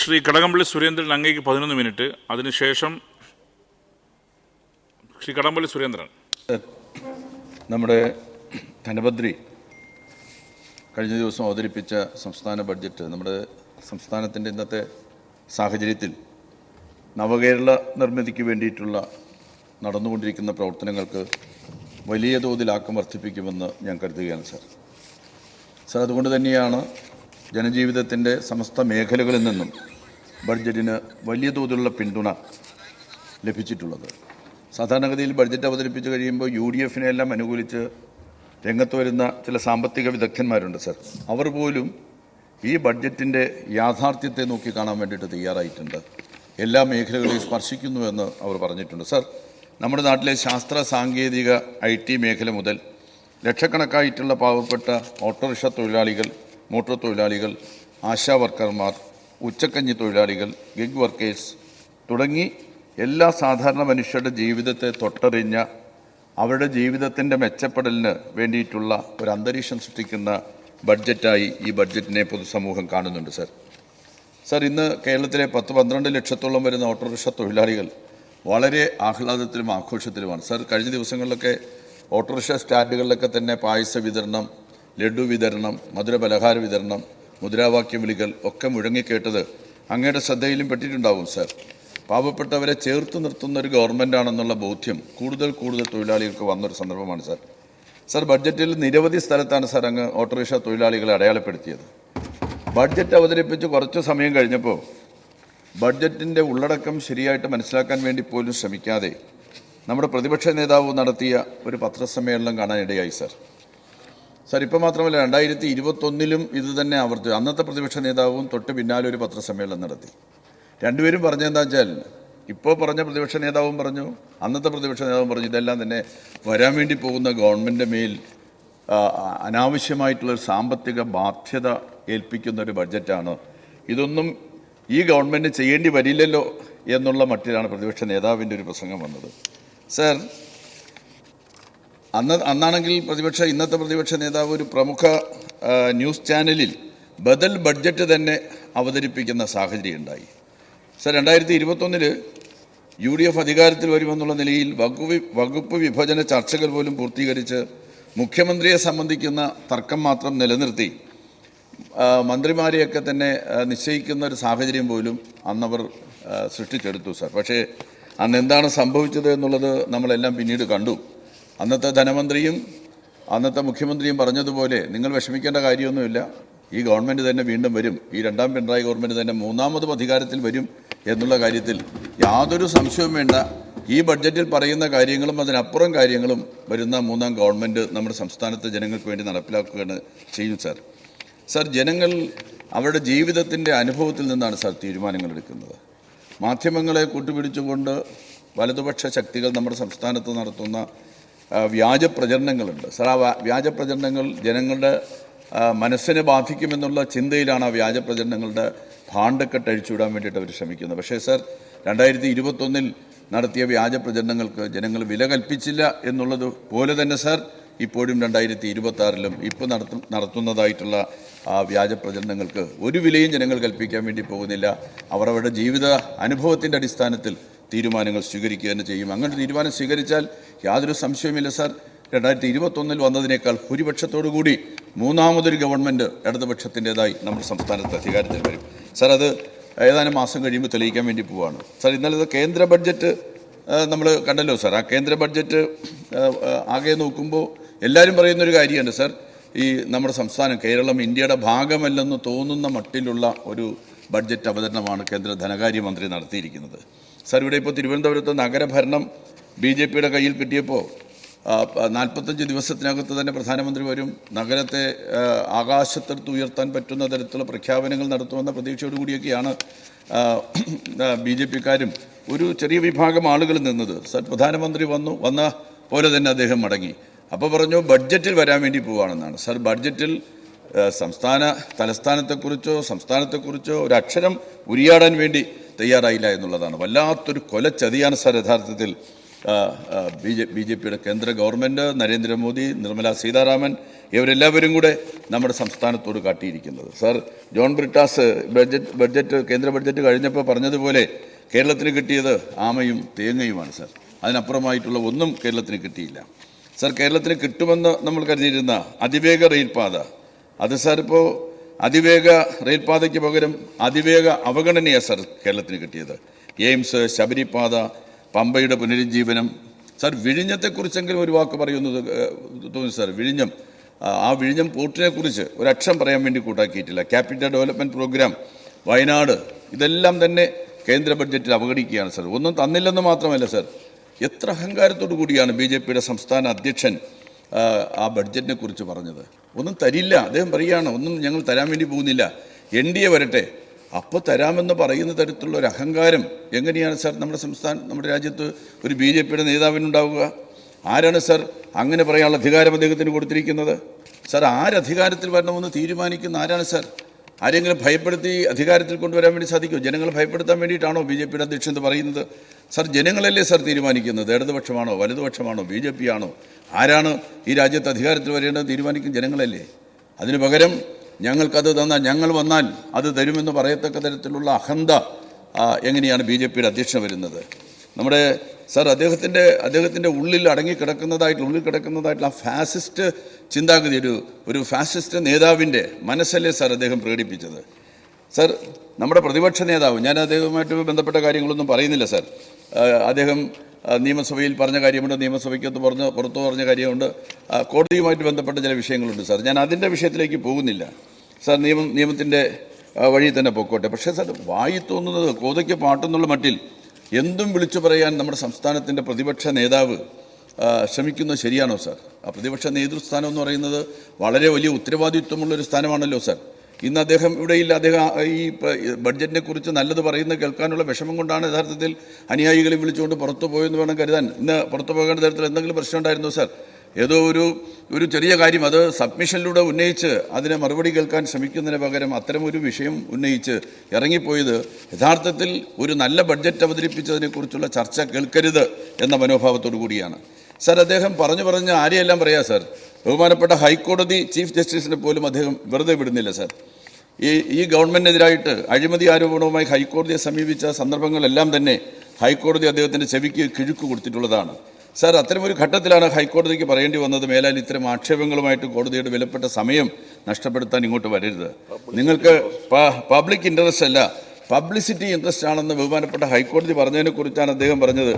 ശ്രീ കടകംപള്ളി സുരേന്ദ്രൻ അങ്ങേക്ക് പതിനൊന്ന് മിനിറ്റ്. അതിനുശേഷം ശ്രീ കടകംപള്ളി സുരേന്ദ്രൻ. നമ്മുടെ ധനപത്രി കഴിഞ്ഞ ദിവസം അവതരിപ്പിച്ച സംസ്ഥാന ബഡ്ജറ്റ് നമ്മുടെ സംസ്ഥാനത്തിന്റെ ഇന്നത്തെ സാഹചര്യത്തിൽ നവകേരള നിർമ്മിതിക്ക് വേണ്ടിയിട്ടുള്ള നടന്നുകൊണ്ടിരിക്കുന്ന പ്രവർത്തനങ്ങൾക്ക് വലിയ തോതിൽ ആക്കം വർദ്ധിപ്പിക്കുമെന്ന് ഞാൻ കരുതുകയാണ് സാർ. സാർ അതുകൊണ്ട് തന്നെയാണ് ജനജീവിതത്തിന്റെ സമസ്ത മേഖലകളിൽ നിന്നും ബഡ്ജറ്റിന് വലിയ തോതിലുള്ള പിന്തുണ ലഭിച്ചിട്ടുള്ളത്. സാധാരണഗതിയിൽ ബഡ്ജറ്റ് അവതരിപ്പിച്ച് കഴിയുമ്പോൾ യു ഡി എഫിനെ എല്ലാം അനുകൂലിച്ച് രംഗത്ത് വരുന്ന ചില സാമ്പത്തിക വിദഗ്ധന്മാരുണ്ട് സർ. അവർ പോലും ഈ ബഡ്ജറ്റിന്റെ യാഥാർത്ഥ്യത്തെ നോക്കി കാണാൻ വേണ്ടിയിട്ട് തയ്യാറായിട്ടുണ്ട്. എല്ലാ മേഖലകളെയും സ്പർശിക്കുന്നു എന്ന് അവർ പറഞ്ഞിട്ടുണ്ട് സർ. നമ്മുടെ നാട്ടിലെ ശാസ്ത്ര സാങ്കേതിക ഐ മേഖല മുതൽ ലക്ഷക്കണക്കായിട്ടുള്ള പാവപ്പെട്ട ഓട്ടോറിക്ഷ തൊഴിലാളികൾ മോട്ടോർ തൊഴിലാളികൾ ആശാ വർക്കർമാർ ഉച്ചക്കഞ്ഞി തൊഴിലാളികൾ ഗിഗ് വർക്കേഴ്സ് തുടങ്ങി എല്ലാ സാധാരണ മനുഷ്യരുടെ ജീവിതത്തെ തൊട്ടറിഞ്ഞ അവരുടെ ജീവിതത്തിന്റെ മെച്ചപ്പെടലിന് വേണ്ടിയിട്ടുള്ള ഒരു അന്തരീക്ഷം സൃഷ്ടിക്കുന്ന ബഡ്ജറ്റായി ഈ ബഡ്ജറ്റിനെ പൊതുസമൂഹം കാണുന്നുണ്ട് സർ സർ ഇന്ന് കേരളത്തിലെ പത്ത് പന്ത്രണ്ട് ലക്ഷത്തോളം വരുന്ന ഓട്ടോറിക്ഷ തൊഴിലാളികൾ വളരെ ആഹ്ലാദത്തിലും ആഘോഷത്തിലുമാണ്. സർ കഴിഞ്ഞ ദിവസങ്ങളിലൊക്കെ ഓട്ടോറിക്ഷ സ്റ്റാൻഡുകളിലൊക്കെ തന്നെ പായസ വിതരണം ലഡു വിതരണം മധുര പലഹാര വിതരണം മുദ്രാവാക്യം വിളികൾ ഒക്കെ മുഴങ്ങിക്കേട്ടത് അങ്ങയുടെ ശ്രദ്ധയിലും പെട്ടിട്ടുണ്ടാവും സർ. പാവപ്പെട്ടവരെ ചേർത്ത് നിർത്തുന്ന ഒരു ഗവൺമെന്റാണെന്നുള്ള ബോധ്യം കൂടുതൽ കൂടുതൽ തൊഴിലാളികൾക്ക് വന്നൊരു സന്ദർഭമാണ് സാർ. സർ ബഡ്ജറ്റിൽ നിരവധി സ്ഥലത്താണ് സാർ അങ്ങ് ഓട്ടോറിക്ഷ തൊഴിലാളികളെ അടയാളപ്പെടുത്തിയത്. ബഡ്ജറ്റ് അവതരിപ്പിച്ച് കുറച്ച് സമയം കഴിഞ്ഞപ്പോൾ ബഡ്ജറ്റിന്റെ ഉള്ളടക്കം ശരിയായിട്ട് മനസ്സിലാക്കാൻ വേണ്ടി പോലും ശ്രമിക്കാതെ നമ്മുടെ പ്രതിപക്ഷ നേതാവ് നടത്തിയ ഒരു പത്രസമ്മേളനം കാണാനിടയായി സാർ. സാർ ഇപ്പോൾ മാത്രമല്ല രണ്ടായിരത്തി ഇരുപത്തൊന്നിലും ഇത് തന്നെ ആവർത്തിച്ചു. അന്നത്തെ പ്രതിപക്ഷ നേതാവും തൊട്ട് പിന്നാലെ ഒരു പത്രസമ്മേളനം നടത്തി. രണ്ടുപേരും പറഞ്ഞെന്താ വെച്ചാൽ ഇപ്പോൾ പറഞ്ഞ പ്രതിപക്ഷ നേതാവും പറഞ്ഞു അന്നത്തെ പ്രതിപക്ഷ നേതാവും പറഞ്ഞു ഇതെല്ലാം തന്നെ വരാൻ വേണ്ടി പോകുന്ന ഗവൺമെന്റ് മേൽ അനാവശ്യമായിട്ടുള്ളൊരു സാമ്പത്തിക ബാധ്യത ഏൽപ്പിക്കുന്ന ഒരു ബഡ്ജറ്റാണ്. ഇതൊന്നും ഈ ഗവൺമെന്റ് ചെയ്യേണ്ടി വരില്ലല്ലോ എന്നുള്ള മട്ടിലാണ് പ്രതിപക്ഷ നേതാവിന്റെ ഒരു പ്രസംഗം വന്നത്. സർ അന്ന് അന്നാണെങ്കിൽ പ്രതിപക്ഷ ഇന്നത്തെ പ്രതിപക്ഷ നേതാവ് ഒരു പ്രമുഖ ന്യൂസ് ചാനലിൽ ബദൽ ബഡ്ജറ്റ് തന്നെ അവതരിപ്പിക്കുന്ന സാഹചര്യം ഉണ്ടായി. സർ രണ്ടായിരത്തി ഇരുപത്തൊന്നിൽ യു ഡി എഫ് അധികാരത്തിൽ വരുമെന്നുള്ള നിലയിൽ വകുപ്പ് വകുപ്പ് വിഭജന ചർച്ചകൾ പോലും പൂർത്തീകരിച്ച് മുഖ്യമന്ത്രിയെ സംബന്ധിക്കുന്ന തർക്കം മാത്രം നിലനിർത്തി മന്ത്രിമാരെയൊക്കെ തന്നെ നിശ്ചയിക്കുന്ന ഒരു സാഹചര്യം പോലും അന്നവർ സൃഷ്ടിച്ചെടുത്തു സർ. പക്ഷേ അന്ന് എന്താണ് സംഭവിച്ചത് എന്നുള്ളത് നമ്മളെല്ലാം പിന്നീട് കണ്ടു. അന്നത്തെ ധനമന്ത്രിയും അന്നത്തെ മുഖ്യമന്ത്രിയും പറഞ്ഞതുപോലെ നിങ്ങൾ വിഷമിക്കേണ്ട കാര്യമൊന്നുമില്ല. ഈ ഗവൺമെന്റ് തന്നെ വീണ്ടും വരും. ഈ രണ്ടാം പിണറായി ഗവൺമെന്റ് തന്നെ മൂന്നാമതും അധികാരത്തിൽ വരും എന്നുള്ള കാര്യത്തിൽ യാതൊരു സംശയവും വേണ്ട. ഈ ബഡ്ജറ്റിൽ പറയുന്ന കാര്യങ്ങളും അതിനപ്പുറം കാര്യങ്ങളും വരുന്ന മൂന്നാം ഗവൺമെന്റ് നമ്മുടെ സംസ്ഥാനത്തെ ജനങ്ങൾക്ക് വേണ്ടി നടപ്പിലാക്കുകയാണ് ചെയ്യും സാർ. സാർ ജനങ്ങൾ അവരുടെ ജീവിതത്തിന്റെ അനുഭവത്തിൽ നിന്നാണ് സാർ തീരുമാനങ്ങൾ എടുക്കുന്നത്. മാധ്യമങ്ങളെ കൂട്ടുപിടിച്ചുകൊണ്ട് വലതുപക്ഷ ശക്തികൾ നമ്മുടെ സംസ്ഥാനത്ത് നടത്തുന്ന വ്യാജ പ്രചരണങ്ങളുണ്ട്. സാർ ആ വ്യാജപ്രചരണങ്ങൾ വ്യാജ പ്രചരണങ്ങൾ ജനങ്ങളുടെ മനസ്സിനെ ബാധിക്കുമെന്നുള്ള ചിന്തയിലാണ് ആ വ്യാജ പ്രചരണങ്ങളുടെ ഭാണ്ഡക്കെട്ട് അഴിച്ചുവിടാൻ വേണ്ടിയിട്ട് അവർ ശ്രമിക്കുന്നത്. പക്ഷേ സർ രണ്ടായിരത്തി ഇരുപത്തൊന്നിൽ നടത്തിയ വ്യാജ പ്രചരണങ്ങൾക്ക് ജനങ്ങൾ വില കൽപ്പിച്ചില്ല എന്നുള്ളത് പോലെ തന്നെ സർ ഇപ്പോഴും രണ്ടായിരത്തി ഇരുപത്തി ആറിലും ഇപ്പോൾ നടത്തും നടത്തുന്നതായിട്ടുള്ള ആ വ്യാജ പ്രചരണങ്ങൾക്ക് ഒരു വിലയും ജനങ്ങൾ കൽപ്പിക്കാൻ വേണ്ടി പോകുന്നില്ല. അവർ അവരുടെ ജീവിത അനുഭവത്തിന്റെ അടിസ്ഥാനത്തിൽ തീരുമാനങ്ങൾ സ്വീകരിക്കുക തന്നെ ചെയ്യും. അങ്ങനെ തീരുമാനം സ്വീകരിച്ചാൽ യാതൊരു സംശയവുമില്ല സാർ. രണ്ടായിരത്തി ഇരുപത്തൊന്നിൽ വന്നതിനേക്കാൾ ഭൂരിപക്ഷത്തോടു കൂടി മൂന്നാമതൊരു ഗവൺമെന്റ് ഇടതുപക്ഷത്തിന്റെതായി നമ്മുടെ സംസ്ഥാനത്ത് അധികാരത്തിൽ വരും. സാർ അത് ഏതാനും മാസം കഴിയുമ്പോൾ തെളിയിക്കാൻ വേണ്ടി പോവുകയാണ് സാർ ഇന്നലെ കേന്ദ്ര ബഡ്ജറ്റ് നമ്മൾ കണ്ടല്ലോ സാർ. ആ കേന്ദ്ര ബഡ്ജറ്റ് ആകെ നോക്കുമ്പോൾ എല്ലാവരും പറയുന്നൊരു കാര്യമുണ്ട് സാർ. ഈ നമ്മുടെ സംസ്ഥാനം കേരളം ഇന്ത്യയുടെ ഭാഗമല്ലെന്ന് തോന്നുന്ന മട്ടിലുള്ള ഒരു ബഡ്ജറ്റ് അവതരണമാണ് കേന്ദ്ര ധനകാര്യമന്ത്രി നടത്തിയിരിക്കുന്നത്. സാർ ഇവിടെ ഇപ്പോൾ തിരുവനന്തപുരത്ത് നഗരഭരണം ബി ജെ പിയുടെ കയ്യിൽ കിട്ടിയപ്പോൾ നാൽപ്പത്തഞ്ച് ദിവസത്തിനകത്ത് തന്നെ പ്രധാനമന്ത്രി വരും. നഗരത്തെ ആകാശത്തെടുത്ത് ഉയർത്താൻ പറ്റുന്ന തരത്തിലുള്ള പ്രഖ്യാപനങ്ങൾ നടത്തുമെന്ന പ്രതീക്ഷയോടുകൂടിയൊക്കെയാണ് ബി ജെ പിക്കാരും ഒരു ചെറിയ വിഭാഗം ആളുകൾ നിന്നത്. സർ പ്രധാനമന്ത്രി വന്നു വന്ന പോലെ തന്നെ അദ്ദേഹം മടങ്ങി. അപ്പോൾ പറഞ്ഞു ബഡ്ജറ്റിൽ വരാൻ വേണ്ടി പോവുകയാണെന്നാണ് സർ ബഡ്ജറ്റിൽ സംസ്ഥാന തലസ്ഥാനത്തെക്കുറിച്ചോ സംസ്ഥാനത്തെക്കുറിച്ചോ ഒരു അക്ഷരം ഉരിയാടാൻ വേണ്ടി തയ്യാറായില്ല എന്നുള്ളതാണ്. വല്ലാത്തൊരു കൊലച്ചതിയാണ് സാർ യഥാർത്ഥത്തിൽ ബി ജെ ബി ജെ പിയുടെ കേന്ദ്ര ഗവൺമെന്റ് നരേന്ദ്രമോദി നിർമ്മല സീതാരാമൻ ഇവരെല്ലാവരും കൂടെ നമ്മുടെ സംസ്ഥാനത്തോട് കാട്ടിയിരിക്കുന്നത്. Sir John Brittas budget budget കേന്ദ്ര ബഡ്ജറ്റ് കഴിഞ്ഞപ്പോൾ പറഞ്ഞതുപോലെ കേരളത്തിന് കിട്ടിയത് ആമയും തേങ്ങയുമാണ് സാർ. അതിനപ്പുറമായിട്ടുള്ള ഒന്നും കേരളത്തിന് കിട്ടിയില്ല. സാർ കേരളത്തിന് കിട്ടുമെന്ന് നമ്മൾ കരുതിയിരുന്ന അതിവേഗ റെയിൽപാത. അത് സാർ ഇപ്പോൾ അതിവേഗ റെയിൽപാതയ്ക്ക് പകരം അതിവേഗ അവഗണനയാണ് സാർ കേരളത്തിന് കിട്ടിയത്. എയിംസ് ശബരിപാത പമ്പയുടെ പുനരുജ്ജീവനം. സാർ വിഴിഞ്ഞത്തെക്കുറിച്ചെങ്കിലും ഒരു വാക്ക് പറയുന്നത് തോന്നി സാർ. വിഴിഞ്ഞം ആ, വിഴിഞ്ഞം പോർട്ടിനെ കുറിച്ച് ഒരക്ഷരം പറയാൻ വേണ്ടി കൂട്ടാക്കിയിട്ടില്ല. ക്യാപിറ്റൽ ഡെവലപ്മെന്റ് പ്രോഗ്രാം വയനാട് ഇതെല്ലാം തന്നെ കേന്ദ്ര ബഡ്ജറ്റിൽ അവഗണിക്കുകയാണ് സാർ. ഒന്നും തന്നില്ലെന്ന് മാത്രമല്ല സാർ. എത്ര അഹങ്കാരത്തോടു കൂടിയാണ് ബി സംസ്ഥാന അധ്യക്ഷൻ ആ, ബഡ്ജറ്റിനെ കുറിച്ച് പറഞ്ഞത്. ഒന്നും തരില്ല. അദ്ദേഹം പറയുകയാണ് ഒന്നും ഞങ്ങൾ തരാൻ വേണ്ടി പോകുന്നില്ല. എൻ ഡി എ വരട്ടെ. അപ്പോൾ തരാമെന്ന് പറയുന്ന തരത്തിലുള്ള ഒരു അഹങ്കാരം എങ്ങനെയാണ് സാർ നമ്മുടെ സംസ്ഥാനം നമ്മുടെ രാജ്യത്ത് ഒരു ബി ജെ പിയുടെ നേതാവിനുണ്ടാവുക? ആരാണ് സാർ അങ്ങനെ പറയാനുള്ള അധികാരം അദ്ദേഹത്തിന് കൊടുത്തിരിക്കുന്നത്? സാർ ആരധികാരത്തിൽ വരണമെന്ന് തീരുമാനിക്കുന്ന ആരാണ് സാർ? ആരെങ്കിലും ഭയപ്പെടുത്തി അധികാരത്തിൽ കൊണ്ടുവരാൻ വേണ്ടി സാധിക്കുമോ? ജനങ്ങളെ ഭയപ്പെടുത്താൻ വേണ്ടിയിട്ടാണോ ബി ജെ പിയുടെ അധ്യക്ഷൻ എന്ന് പറയുന്നത്? സർ ജനങ്ങളല്ലേ സർ തീരുമാനിക്കുന്നത്? ഇടതുപക്ഷമാണോ വലതുപക്ഷമാണോ ബി ജെ പി ആണോ ആരാണ് ഈ രാജ്യത്ത് അധികാരത്തിൽ വരേണ്ടത് തീരുമാനിക്കും ജനങ്ങളല്ലേ? അതിനു പകരം ഞങ്ങൾക്കത് തന്നാൽ ഞങ്ങൾ വന്നാൽ അത് തരുമെന്ന് പറയത്തക്ക തരത്തിലുള്ള അഹന്ത എങ്ങനെയാണ് ബി ജെ പിയുടെ അധ്യക്ഷൻ വരുന്നത്? നമ്മുടെ സാർ അദ്ദേഹത്തിന്റെ അദ്ദേഹത്തിന്റെ ഉള്ളിൽ അടങ്ങിക്കിടക്കുന്നതായിട്ടുള്ള ഉള്ളിൽ കിടക്കുന്നതായിട്ടുള്ള ആ ഫാസിസ്റ്റ് ചിന്താഗതി ഒരു ഒരു ഫാസിസ്റ്റ് നേതാവിന്റെ മനസ്സല്ലേ സാർ അദ്ദേഹം പ്രകടിപ്പിച്ചത്? സാർ നമ്മുടെ പ്രതിപക്ഷ നേതാവ് ഞാൻ അദ്ദേഹവുമായിട്ട് ബന്ധപ്പെട്ട കാര്യങ്ങളൊന്നും പറയുന്നില്ല സാർ. അദ്ദേഹം നിയമസഭയിൽ പറഞ്ഞ കാര്യമുണ്ട് നിയമസഭയ്ക്കകത്ത് പറഞ്ഞ പുറത്തു പറഞ്ഞ കാര്യമുണ്ട്. കോടതിയുമായിട്ട് ബന്ധപ്പെട്ട ചില വിഷയങ്ങളുണ്ട് സാർ. ഞാൻ അതിന്റെ വിഷയത്തിലേക്ക് പോകുന്നില്ല. സാർ നിയമം നിയമത്തിന്റെ വഴി തന്നെ പൊക്കോട്ടെ. പക്ഷേ സാർ വായി തോന്നുന്നത് കോതയ്ക്ക് പാട്ടെന്നുള്ള മട്ടിൽ എന്തും വിളിച്ചു പറയാൻ നമ്മുടെ സംസ്ഥാനത്തിന്റെ പ്രതിപക്ഷ നേതാവ് ശ്രമിക്കുന്നത് ശരിയാണോ സാർ? ആ പ്രതിപക്ഷ നേതൃസ്ഥാനം എന്ന് പറയുന്നത് വളരെ വലിയ ഉത്തരവാദിത്വമുള്ളൊരു സ്ഥാനമാണല്ലോ സാർ. ഇന്ന് അദ്ദേഹം ഇവിടെയില്ല. അദ്ദേഹം ഈ ബഡ്ജറ്റിനെ കുറിച്ച് നല്ലത് പറയുന്നത് കേൾക്കാനുള്ള വിഷമം കൊണ്ടാണ് യഥാർത്ഥത്തിൽ അനുയായികളെ വിളിച്ചുകൊണ്ട് പുറത്തു പോയെന്ന് വേണം കരുതാൻ. ഇന്ന് പുറത്തു പോകേണ്ട തരത്തിൽ എന്തെങ്കിലും പ്രശ്നമുണ്ടായിരുന്നോ സാർ? ഏതോ ഒരു ഒരു ചെറിയ കാര്യം അത് സബ്മിഷനിലൂടെ ഉന്നയിച്ച് അതിനെ മറുപടി കേൾക്കാൻ ശ്രമിക്കുന്നതിന് പകരം അത്തരമൊരു വിഷയം ഉന്നയിച്ച് ഇറങ്ങിപ്പോയത് യഥാർത്ഥത്തിൽ ഒരു നല്ല ബഡ്ജറ്റ് അവതരിപ്പിച്ചതിനെക്കുറിച്ചുള്ള ചർച്ച കേൾക്കരുത് എന്ന മനോഭാവത്തോടു കൂടിയാണ്. സർ അദ്ദേഹം പറഞ്ഞു പറഞ്ഞ് ആരെയെല്ലാം പറയാം സാർ. ബഹുമാനപ്പെട്ട ഹൈക്കോടതി ചീഫ് ജസ്റ്റിസിനെ പോലും അദ്ദേഹം വെറുതെ വിടുന്നില്ല സാർ. ഈ ഈ ഗവൺമെന്റിനെതിരായിട്ട് അഴിമതി ആരോപണവുമായി ഹൈക്കോടതിയെ സമീപിച്ച സന്ദർഭങ്ങളെല്ലാം തന്നെ ഹൈക്കോടതി അദ്ദേഹത്തിന്റെ ചെവിക്ക് കിഴുക്ക് കൊടുത്തിട്ടുള്ളതാണ്. സാർ അത്തരമൊരു ഘട്ടത്തിലാണ് ഹൈക്കോടതിക്ക് പറയേണ്ടി വന്നത് മേലാൽ ഇത്തരം ആക്ഷേപങ്ങളുമായിട്ട് കോടതിയുടെ വിലപ്പെട്ട സമയം നഷ്ടപ്പെടുത്താൻ ഇങ്ങോട്ട് വരരുത്. നിങ്ങൾക്ക് പബ്ലിക് ഇൻട്രസ്റ്റ് അല്ല പബ്ലിസിറ്റി ഇൻട്രസ്റ്റ് ആണെന്ന് ബഹുമാനപ്പെട്ട ഹൈക്കോടതി പറഞ്ഞതിനെ കുറിച്ചാണ് അദ്ദേഹം പറഞ്ഞത്.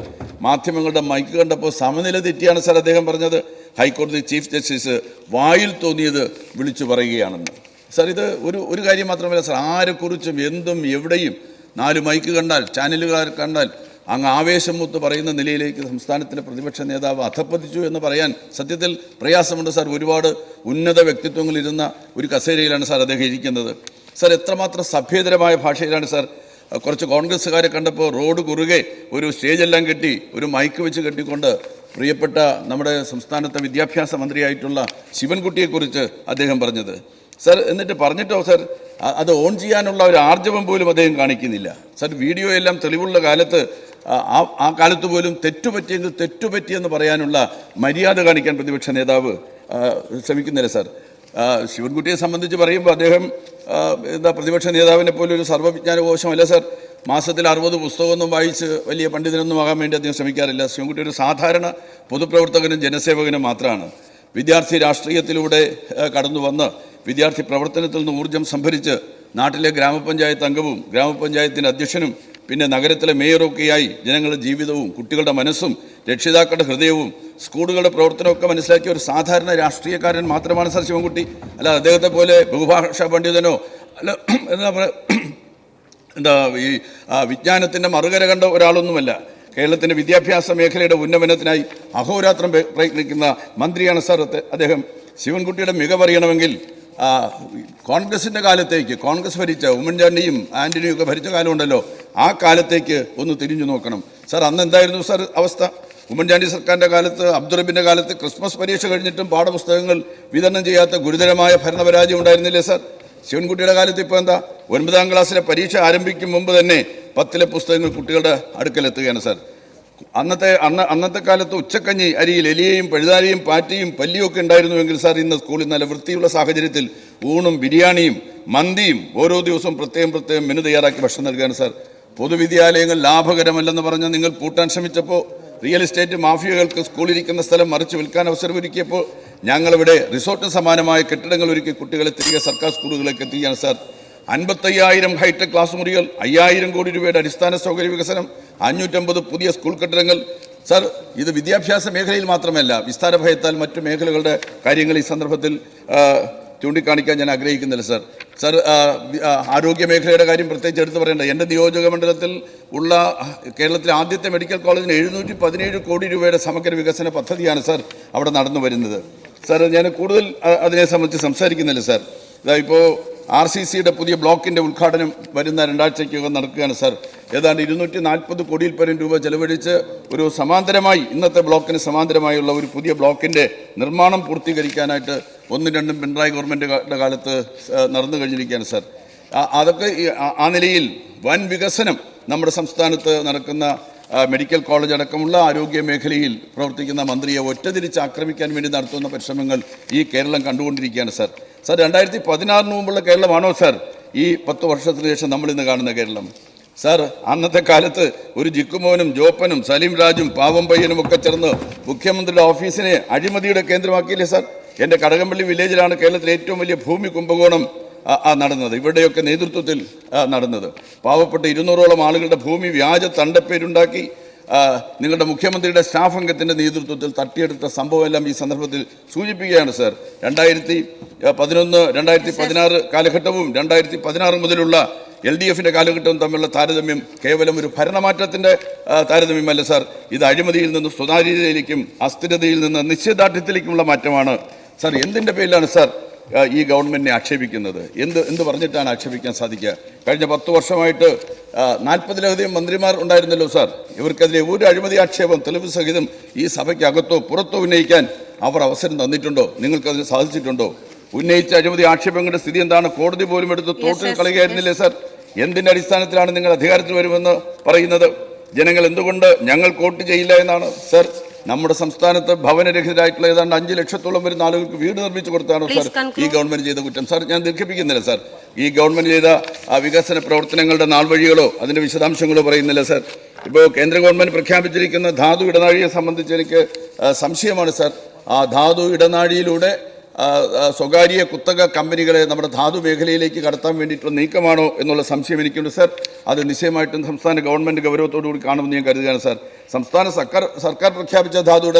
മാധ്യമങ്ങളുടെ മൈക്ക് കണ്ടപ്പോൾ സമനില തെറ്റിയാണ് സാർ അദ്ദേഹം പറഞ്ഞത്. ഹൈക്കോടതി ചീഫ് ജസ്റ്റിസ് വായിൽ തോന്നിയത് വിളിച്ചു പറയുകയാണെന്ന്. സാർ ഇത് ഒരു ഒരു കാര്യം മാത്രമല്ല സാർ ആരെക്കുറിച്ചും എന്തും എവിടെയും നാല് മൈക്ക് കണ്ടാൽ ചാനലുകാർ കണ്ടാൽ അങ്ങ് ആവേശം മുത്ത് പറയുന്ന നിലയിലേക്ക് സംസ്ഥാനത്തിലെ പ്രതിപക്ഷ നേതാവ് അധപ്പതിച്ചു എന്ന് പറയാൻ സത്യത്തിൽ പ്രയാസമുണ്ട് സാർ. ഒരുപാട് ഉന്നത വ്യക്തിത്വങ്ങൾ ഇരുന്ന ഒരു കസേരയിലാണ് സാർ അദ്ദേഹം ഇരിക്കുന്നത്. സാർ എത്രമാത്രം സഭ്യതരമായ ഭാഷയിലാണ് സാർ. കുറച്ച് കോൺഗ്രസ്സുകാരെ കണ്ടപ്പോൾ റോഡ് കുറുകെ ഒരു സ്റ്റേജെല്ലാം കെട്ടി ഒരു മൈക്ക് വെച്ച് കെട്ടിക്കൊണ്ട് പ്രിയപ്പെട്ട നമ്മുടെ സംസ്ഥാനത്തെ വിദ്യാഭ്യാസ മന്ത്രിയായിട്ടുള്ള ശിവൻകുട്ടിയെക്കുറിച്ച് അദ്ദേഹം പറഞ്ഞത്. സാർ എന്നിട്ട് പറഞ്ഞിട്ടോ സർ? അത് ഓൺ ചെയ്യാനുള്ള ഒരു ആർജവം പോലും അദ്ദേഹം കാണിക്കുന്നില്ല. സർ വീഡിയോ എല്ലാം തെളിവുള്ള കാലത്ത് ആ- ആ കാലത്ത് പോലും തെറ്റുപറ്റിയെങ്കിൽ തെറ്റുപറ്റിയെന്ന് പറയാനുള്ള മര്യാദ കാണിക്കാൻ പ്രതിപക്ഷ നേതാവ് ശ്രമിക്കുന്നില്ല സാർ. ശിവൻകുട്ടിയെ സംബന്ധിച്ച് പറയുമ്പോൾ അദ്ദേഹം എന്താ പ്രതിപക്ഷ നേതാവിനെ പോലെ ഒരു സർവവിജ്ഞാനകോശമല്ല സാർ. മാസത്തിൽ അറുപത് പുസ്തകമൊന്നും വായിച്ച് വലിയ പണ്ഡിതനൊന്നും ആകാൻ വേണ്ടി അദ്ദേഹം ശ്രമിക്കാറില്ല. ശിവൻകുട്ടി ഒരു സാധാരണ പൊതുപ്രവർത്തകനും ജനസേവകനും മാത്രമാണ് വിദ്യാർത്ഥി രാഷ്ട്രീയത്തിലൂടെ കടന്നു വന്ന് വിദ്യാർത്ഥി പ്രവർത്തനത്തിൽ നിന്ന് ഊർജം സംഭരിച്ച് നാട്ടിലെ ഗ്രാമപഞ്ചായത്ത് അംഗവും ഗ്രാമപഞ്ചായത്തിന്റെ അധ്യക്ഷനും പിന്നെ നഗരത്തിലെ മേയറൊക്കെയായി ജനങ്ങളുടെ ജീവിതവും കുട്ടികളുടെ മനസ്സും രക്ഷിതാക്കളുടെ ഹൃദയവും സ്കൂളുകളുടെ പ്രവർത്തനമൊക്കെ മനസ്സിലാക്കിയ ഒരു സാധാരണ രാഷ്ട്രീയക്കാരൻ മാത്രമാണ് സർ ശിവൻകുട്ടി. അല്ല അദ്ദേഹത്തെ പോലെ ബഹുഭാഷാ പണ്ഡിതനോ അല്ല എന്താ പറയുക എന്താ ഈ വിജ്ഞാനത്തിന്റെ മറുകര കണ്ട ഒരാളൊന്നുമല്ല. കേരളത്തിന്റെ വിദ്യാഭ്യാസ മേഖലയുടെ ഉന്നമനത്തിനായി അഹോരാത്രം പ്രയത്നിക്കുന്ന മന്ത്രിയാണ് സാർ അദ്ദേഹം. ശിവൻകുട്ടിയുടെ മികവറിയണമെങ്കിൽ കോൺഗ്രസിന്റെ കാലത്തേക്ക് കോൺഗ്രസ് ഭരിച്ച ഉമ്മൻചാണ്ടിയും ആന്റണിയും ഒക്കെ ഭരിച്ച കാലമുണ്ടല്ലോ. ആ കാലത്തേക്ക് ഒന്ന് തിരിഞ്ഞു നോക്കണം. സാർ അന്ന് എന്തായിരുന്നു സാർ അവസ്ഥ? ഉമ്മൻചാണ്ടി സർക്കാരിന്റെ കാലത്ത് അബ്ദുറബിന്റെ കാലത്ത് ക്രിസ്മസ് പരീക്ഷ കഴിഞ്ഞിട്ടും പാഠപുസ്തകങ്ങൾ വിതരണം ചെയ്യാത്ത ഗുരുതരമായ ഭരണപരാജയം ഉണ്ടായിരുന്നില്ലേ സാർ? ശിവൻകുട്ടിയുടെ കാലത്ത് ഇപ്പോൾ എന്താ? ഒൻപതാം ക്ലാസ്സിലെ പരീക്ഷ ആരംഭിക്കും മുമ്പ് തന്നെ പത്തിലെ പുസ്തകങ്ങൾ കുട്ടികളുടെ അടുക്കലെത്തുകയാണ് സാർ. അന്നത്തെ അന്ന് അന്നത്തെ കാലത്ത് ഉച്ചക്കഞ്ഞി അരിയിൽ എലിയെയും പഴുതാരിയും പാറ്റയും പല്ലിയും ഒക്കെ ഉണ്ടായിരുന്നുവെങ്കിൽ സാർ ഇന്ന് സ്കൂളിൽ നല്ല വൃത്തിയുള്ള സാഹചര്യത്തിൽ ഊണും ബിരിയാണിയും മന്തിയും ഓരോ ദിവസവും പ്രത്യേകം പ്രത്യേകം മെനു തയ്യാറാക്കി ഭക്ഷണം നൽകുകയാണ് സാർ. പൊതുവിദ്യാലയങ്ങൾ ലാഭകരമല്ലെന്ന് പറഞ്ഞ് നിങ്ങൾ പൂട്ടാൻ ശ്രമിച്ചപ്പോൾ റിയൽ എസ്റ്റേറ്റ് മാഫിയകൾക്ക് സ്കൂളിരിക്കുന്ന സ്ഥലം മറിച്ച് വിൽക്കാൻ അവസരം അവസരമൊരുക്കിയപ്പോൾ ഞങ്ങളിവിടെ റിസോർട്ടിന് സമാനമായ കെട്ടിടങ്ങൾ ഒരുക്കി കുട്ടികളെ തിരികെ സർക്കാർ സ്കൂളുകളിലേക്ക് എത്തിക്കുകയാണ് സാർ. അൻപത്തയ്യായിരം ഹൈടെക് ക്ലാസ് മുറികൾ അയ്യായിരം കോടി രൂപയുടെ അടിസ്ഥാന സൗകര്യ വികസനം അഞ്ഞൂറ്റമ്പത് പുതിയ സ്കൂൾ കെട്ടിടങ്ങൾ. സർ ഇത് വിദ്യാഭ്യാസ മേഖലയിൽ മാത്രമല്ല വിസ്താര ഭയത്താൽ മറ്റു മേഖലകളുടെ കാര്യങ്ങൾ ഈ സന്ദർഭത്തിൽ ചൂണ്ടിക്കാണിക്കാൻ ഞാൻ ആഗ്രഹിക്കുന്നില്ല സർ. സാർ ആരോഗ്യ മേഖലയുടെ കാര്യം പ്രത്യേകിച്ച് എടുത്തു പറയേണ്ട എന്റെ നിയോജക മണ്ഡലത്തിൽ ഉള്ള കേരളത്തിലെ ആദ്യത്തെ മെഡിക്കൽ കോളേജിന് എഴുന്നൂറ്റി പതിനേഴ് കോടി രൂപയുടെ സമഗ്ര വികസന പദ്ധതിയാണ് സർ അവിടെ നടന്നു വരുന്നത്. സർ ഞാൻ കൂടുതൽ അതിനെ സംബന്ധിച്ച് സംസാരിക്കുന്നില്ല സർ. ഇതാ ഇപ്പോൾ ആർ സി സിയുടെ പുതിയ ബ്ലോക്കിന്റെ ഉദ്ഘാടനം വരുന്ന രണ്ടാഴ്ചയ്ക്കകം നടക്കുകയാണ് സാർ. ഏതാണ്ട് ഇരുന്നൂറ്റി നാൽപ്പത് കോടിയിൽ പരം രൂപ ചെലവഴിച്ച് ഒരു സമാന്തരമായി ഇന്നത്തെ ബ്ലോക്കിന് സമാന്തരമായുള്ള ഒരു പുതിയ ബ്ലോക്കിന്റെ നിർമ്മാണം പൂർത്തീകരിക്കാനായിട്ട് ഒന്നും രണ്ടും പിണറായി ഗവൺമെന്റിന്റെ കാലത്ത് നടന്നു കഴിഞ്ഞിരിക്കുകയാണ് സാർ. അതൊക്കെ ആ നിലയിൽ വൻ വികസനം നമ്മുടെ സംസ്ഥാനത്ത് നടക്കുന്ന മെഡിക്കൽ കോളേജ് അടക്കമുള്ള ആരോഗ്യ മേഖലയിൽ പ്രവർത്തിക്കുന്ന മന്ത്രിയെ ഒറ്റതിരിച്ച് ആക്രമിക്കാൻ വേണ്ടി നടത്തുന്ന പരിശ്രമങ്ങൾ ഈ കേരളം കണ്ടുകൊണ്ടിരിക്കുകയാണ് സാർ. സാർ രണ്ടായിരത്തി പതിനാറിന് മുമ്പുള്ള കേരളമാണോ സാർ? ഈ പത്ത് വർഷത്തിന് ശേഷം നമ്മൾ ഇന്ന് കാണുന്ന കേരളം. സാർ അന്നത്തെ കാലത്ത് ഒരു ജിക്കുമോനും ജോപ്പനും സലീം രാജും പാവം പയ്യനും ഒക്കെ ചേർന്ന് മുഖ്യമന്ത്രിയുടെ ഓഫീസിനെ അഴിമതിയുടെ കേന്ദ്രമാക്കിയില്ലേ സാർ? എന്റെ കടകംപള്ളി വില്ലേജിലാണ് കേരളത്തിലെ ഏറ്റവും വലിയ ഭൂമി കുംഭകോണം നടന്നത്. ഇവരുടെയൊക്കെ നേതൃത്വത്തിൽ നടന്നത്. പാവപ്പെട്ട ഇരുന്നൂറോളം ആളുകളുടെ ഭൂമി വ്യാജ തണ്ടപ്പേരുണ്ടാക്കി നിങ്ങളുടെ മുഖ്യമന്ത്രിയുടെ സ്റ്റാഫ് അംഗത്തിന്റെ നേതൃത്വത്തിൽ തട്ടിയെടുത്ത സംഭവമെല്ലാം ഈ സന്ദർഭത്തിൽ സൂചിപ്പിക്കുകയാണ് സർ. രണ്ടായിരത്തി പതിനൊന്ന് രണ്ടായിരത്തി പതിനാറ് കാലഘട്ടവും രണ്ടായിരത്തി പതിനാറ് മുതലുള്ള എൽ ഡി എഫിന്റെ കാലഘട്ടവും തമ്മിലുള്ള താരതമ്യം കേവലം ഒരു ഭരണമാറ്റത്തിന്റെ താരതമ്യമല്ല സർ. ഇത് അഴിമതിയിൽ നിന്ന് സുതാര്യതയിലേക്കും അസ്ഥിരതയിൽ നിന്ന് നിശ്ചയദാർഢ്യത്തിലേക്കുമുള്ള മാറ്റമാണ്. സർ എന്തിന്റെ പേരിലാണ് സാർ? ഈ ഗവൺമെന്റിനെ ആക്ഷേപിക്കുന്നത്. എന്ത് എന്ത് പറഞ്ഞിട്ടാണ് ആക്ഷേപിക്കാൻ സാധിക്കുക? കഴിഞ്ഞ പത്ത് വർഷമായിട്ട് നാൽപ്പതിലധികം മന്ത്രിമാർ ഉണ്ടായിരുന്നല്ലോ സാർ. ഇവർക്കെതിരെ ഒരു അഴിമതി ആക്ഷേപം തെളിവ് സഹിതം ഈ സഭയ്ക്കകത്തോ പുറത്തോ ഉന്നയിക്കാൻ അവർ അവസരം തന്നിട്ടുണ്ടോ? നിങ്ങൾക്കതിന് സാധിച്ചിട്ടുണ്ടോ? ഉന്നയിച്ച അഴിമതി ആക്ഷേപങ്ങളുടെ സ്ഥിതി എന്താണ്? കോടതി പോലും എടുത്ത് തോട്ടിൽ കളയുകയായിരുന്നില്ലേ സാർ? എന്തിന്റെ അടിസ്ഥാനത്തിലാണ് നിങ്ങൾ അധികാരത്തിൽ വരുമെന്ന് പറയുന്നത്? ജനങ്ങൾ എന്തുകൊണ്ട് ഞങ്ങൾ കോട്ട് ചെയ്യില്ല എന്നാണ് സാർ? നമ്മുടെ സംസ്ഥാനത്ത് ഭവനരഹിതരായിട്ടുള്ള ഏതാണ്ട് അഞ്ച് ലക്ഷത്തോളം വരുന്ന ആളുകൾക്ക് വീട് നിർമ്മിച്ചു കൊടുത്താണോ സാർ ഈ ഗവൺമെന്റ് ചെയ്ത കുറ്റം. സാർ ഞാൻ ദീർഘിപ്പിക്കുന്നില്ല സാർ. ഈ ഗവൺമെന്റ് ചെയ്ത ആ വികസന പ്രവർത്തനങ്ങളുടെ നാൾവഴികളോ അതിന്റെ വിശദാംശങ്ങളോ പറയുന്നില്ല സാർ. ഇപ്പോൾ കേന്ദ്ര ഗവൺമെന്റ് പ്രഖ്യാപിച്ചിരിക്കുന്ന ധാതു ഇടനാഴിയെ സംബന്ധിച്ച് എനിക്ക് സംശയമാണ് സാർ. ആ ധാതു ഇടനാഴിയിലൂടെ സ്വകാര്യ കുത്തക കമ്പനികളെ നമ്മുടെ ധാതു മേഖലയിലേക്ക് കടത്താൻ വേണ്ടിയിട്ടുള്ള നീക്കമാണോ എന്നുള്ള സംശയം എനിക്കുണ്ട് സാർ. അത് നിശ്ചയമായിട്ടും സംസ്ഥാന ഗവൺമെന്റ് ഗൗരവത്തോടു കൂടി കാണുമെന്ന് ഞാൻ കരുതുകയാണ് സാർ. സംസ്ഥാന സർക്കാർ സർക്കാർ പ്രഖ്യാപിച്ച ധാതു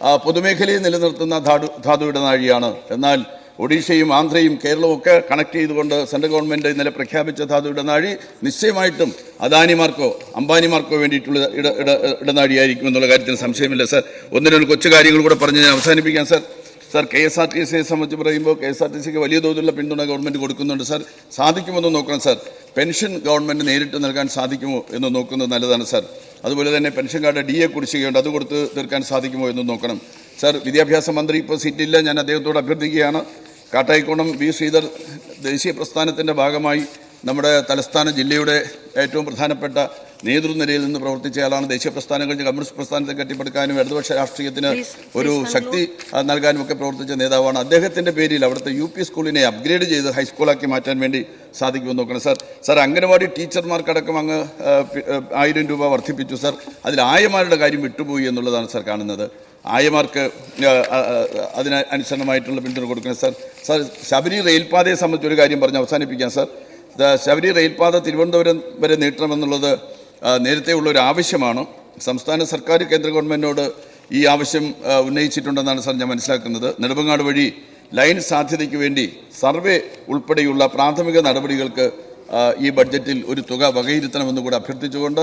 ആ, പൊതുമേഖലയിൽ നിലനിർത്തുന്ന ധാതു ധാതു ഇടനാഴിയാണ് എന്നാൽ ഒഡീഷയും ആന്ധ്രയും കേരളവും ഒക്കെ കണക്ട് ചെയ്തുകൊണ്ട് സെൻട്രൽ ഗവൺമെന്റ് ഇന്നലെ പ്രഖ്യാപിച്ച ധാതു ഇടനാഴി നിശ്ചയമായിട്ടും അദാനിമാർക്കോ അംബാനിമാർക്കോ വേണ്ടിയിട്ടുള്ള ഇട ഇട ഇടനാഴിയായിരിക്കും എന്നുള്ള കാര്യത്തിൽ സംശയമില്ല സാർ. ഒന്ന് രണ്ട് കൊച്ചു കാര്യങ്ങൾ കൂടെ പറഞ്ഞ് ഞാൻ അവസാനിപ്പിക്കാം sir. Sir K S R T സിയെ സംബന്ധിച്ച് പറയുമ്പോൾ കെ എസ് ആർ ടി സിക്ക് വലിയ തോതിലുള്ള പിന്തുണ ഗവൺമെന്റ് കൊടുക്കുന്നുണ്ട്. സാർ സാധിക്കുമെന്ന് നോക്കണം സാർ. പെൻഷൻ ഗവൺമെന്റ് നേരിട്ട് നൽകാൻ സാധിക്കുമോ എന്ന് നോക്കുന്നത് നല്ലതാണ് സാർ. അതുപോലെ തന്നെ പെൻഷൻ കാർഡ് ഡി എ കുടിശ്ശികയുണ്ട്. അത് കൊടുത്ത് തീർക്കാൻ സാധിക്കുമോ എന്ന് നോക്കണം. സാർ വിദ്യാഭ്യാസ മന്ത്രി ഇപ്പോൾ സീറ്റില്ല ഞാൻ അദ്ദേഹത്തോട് അഭ്യർത്ഥിക്കുകയാണ്. കാട്ടായിക്കോണം വി ശ്രീധർ ദേശീയ പ്രസ്ഥാനത്തിന്റെ ഭാഗമായി നമ്മുടെ തലസ്ഥാന ജില്ലയുടെ ഏറ്റവും പ്രധാനപ്പെട്ട നേതൃനിരയിൽ നിന്ന് പ്രവർത്തിച്ചയാളാണ് ദേശീയ പ്രസ്ഥാനം കഴിഞ്ഞ് കമ്മ്യൂണിസ്റ്റ് പ്രസ്ഥാനത്തെ കെട്ടിപ്പടുക്കാനും ഇടതുപക്ഷ രാഷ്ട്രീയത്തിന് ഒരു ശക്തി നൽകാനും ഒക്കെ പ്രവർത്തിച്ച നേതാവാണ്. അദ്ദേഹത്തിന്റെ പേരിൽ അവിടുത്തെ യു പി സ്കൂളിനെ അപ്ഗ്രേഡ് ചെയ്ത് ഹൈസ്കൂളാക്കി മാറ്റാൻ വേണ്ടി സാധിക്കുമെന്ന് നോക്കണം സാർ. സാർ അംഗനവാടി ടീച്ചർമാർക്കടക്കം അങ്ങ് ആയിരം രൂപ വർദ്ധിപ്പിച്ചു സാർ. അതിൽ ആയമാരുടെ കാര്യം വിട്ടുപോയി എന്നുള്ളതാണ് സാർ കാണുന്നത്. ആയമാർക്ക് അതിന് അനുസരണമായിട്ടുള്ള പിന്തുണ കൊടുക്കണം സാർ. സാർ ശബരി റെയിൽപാതയെ സംബന്ധിച്ചൊരു കാര്യം പറഞ്ഞ് അവസാനിപ്പിക്കാം സാർ. ശബരി റെയിൽപാത തിരുവനന്തപുരം വരെ നീട്ടണമെന്നുള്ളത് ആ, നേരത്തെ ഉള്ള ഒരു ആവശ്യമാണ്. സംസ്ഥാന സർക്കാർ കേന്ദ്ര ഗവൺമെന്റിനോട് ഈ ആവശ്യം ഉന്നയിച്ചിട്ടുണ്ടെന്നാണ് സാർ ഞാൻ മനസ്സിലാക്കുന്നത്. നെടുമങ്ങാട് വഴി ലൈൻ സാധ്യതയ്ക്ക് വേണ്ടി സർവേ ഉൾപ്പെടെയുള്ള പ്രാഥമിക നടപടികൾക്ക് ഈ ബഡ്ജറ്റിൽ ഒരു തുക വകയിരുത്തണമെന്ന് കൂടെ അഭ്യർത്ഥിച്ചുകൊണ്ട്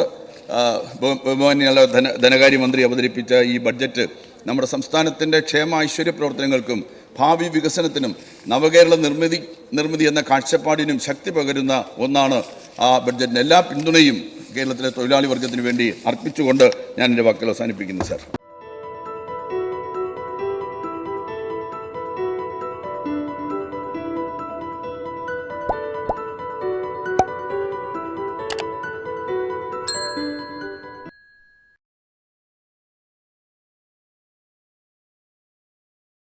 ബഹുമാനിയുള്ള ബഹു- ബഹുമാന്യ ധന ധനകാര്യമന്ത്രി അവതരിപ്പിച്ച ഈ ബഡ്ജറ്റ് നമ്മുടെ സംസ്ഥാനത്തിന്റെ ക്ഷേമ ഐശ്വര്യ പ്രവർത്തനങ്ങൾക്കും ഭാവി വികസനത്തിനും നവകേരള നിർമ്മിതി നിർമ്മിതി എന്ന കാഴ്ചപ്പാടിനും ശക്തി പകരുന്ന ഒന്നാണ് ആ ബഡ്ജറ്റിന് എല്ലാ പിന്തുണയും കേരളത്തിലെ തൊഴിലാളി വർഗത്തിന് വേണ്ടി അർപ്പിച്ചുകൊണ്ട് ഞാൻ എന്റെ വാക്കുകൾ അവസാനിപ്പിക്കുന്നു സാർ.